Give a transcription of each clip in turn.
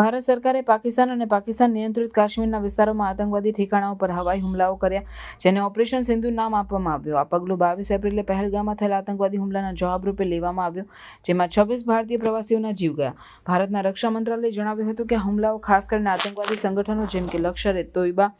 ભારત સરકારે પાકિસ્તાન અને પાકિસ્તાન નિયંત્રિત કાશ્મીરના વિસ્તારોમાં આતંકવાદી ઠેકાણાઓ પર હવાઈ હુમલાઓ કર્યા, જેને ઓપરેશન સિંધુ નામ આપવામાં આવ્યું. આ પગલું બાવીસ એપ્રિલે પહેલગામમાં થયેલા આતંકવાદી હુમલાના જવાબરૂપે લેવામાં આવ્યું, જેમાં છવ્વીસ ભારતીય પ્રવાસીઓના જીવ ગયા. ભારતના રક્ષા મંત્રાલયે જણાવ્યું હતું કે હુમલાઓ ખાસ કરીને આતંકવાદી સંગઠનો જેમ કે લશ્કર એ તોયબા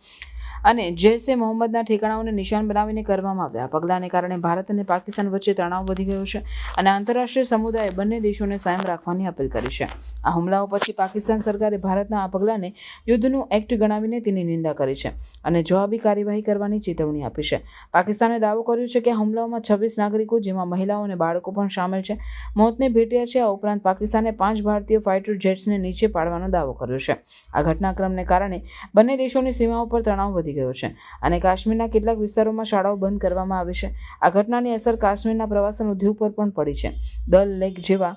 અને જૈશ એ મોહમ્મદના ઠેકાણાઓને નિશાન બનાવીને કરવામાં આવ્યા. પગલાંને કારણે ભારત અને પાકિસ્તાન વચ્ચે તણાવ વધી ગયો છે અને આંતરરાષ્ટ્રીય સમુદાયે બંને દેશોને સાયમ રાખવાની અપીલ કરી છે. આ હુમલાઓ પછી પાકિસ્તાન સરકારે ભારતના આ પગલાંને યુદ્ધનું એક્ટ ગણાવીને તેની નિંદા કરી છે અને જવાબી કાર્યવાહી કરવાની ચેતવણી આપી છે. પાકિસ્તાને દાવો કર્યો છે કે હુમલાઓમાં છવ્વીસ નાગરિકો, જેમાં મહિલાઓ અને બાળકો પણ સામેલ છે. મોતને ભેટ્યા છે આ ઉપરાંત પાકિસ્તાને પાંચ ભારતીય ફાઇટર જેટ્સને નીચે પાડવાનો દાવો કર્યો છે. આ ઘટનાક્રમને કારણે બંને દેશોની સીમાઓ પર તણાવ વધી ગયો છે. અને કાશ્મીરના કેટલાક વિસ્તારોમાં શાળાઓ બંધ કરવામાં આવી છે. આ ઘટનાની અસર કાશ્મીરના પ્રવાસન ઉદ્યોગ પર પણ પડી છે. દલ, લેક જેવા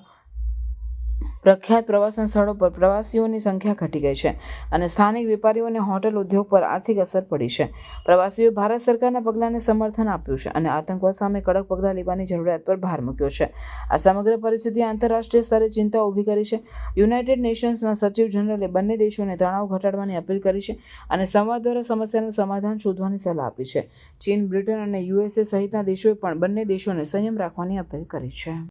પ્રખ્યાત પ્રવાસન સ્થળો પર પ્રવાસીઓની સંખ્યા ઘટી ગઈ છે અને સ્થાનિક વેપારીઓ અને હોટેલ ઉદ્યોગ પર આર્થિક અસર પડી છે. પ્રવાસીઓએ ભારત સરકારના પગલાંને સમર્થન આપ્યું છે અને આતંકવાદ સામે કડક પગલાં લેવાની જરૂરિયાત પર ભાર મૂક્યો છે. આ સમગ્ર પરિસ્થિતિએ આંતરરાષ્ટ્રીય સ્તરે ચિંતા ઊભી કરી છે. યુનાઇટેડ નેશન્સના સચિવ જનરલે બંને દેશોને તણાવ ઘટાડવાની અપીલ કરી છે અને સંવાદ દ્વારા સમસ્યાનું સમાધાન શોધવાની સલાહ આપી છે. ચીન, બ્રિટન અને યુએસએ સહિતના દેશોએ પણ બંને દેશોને સંયમ રાખવાની અપીલ કરી છે.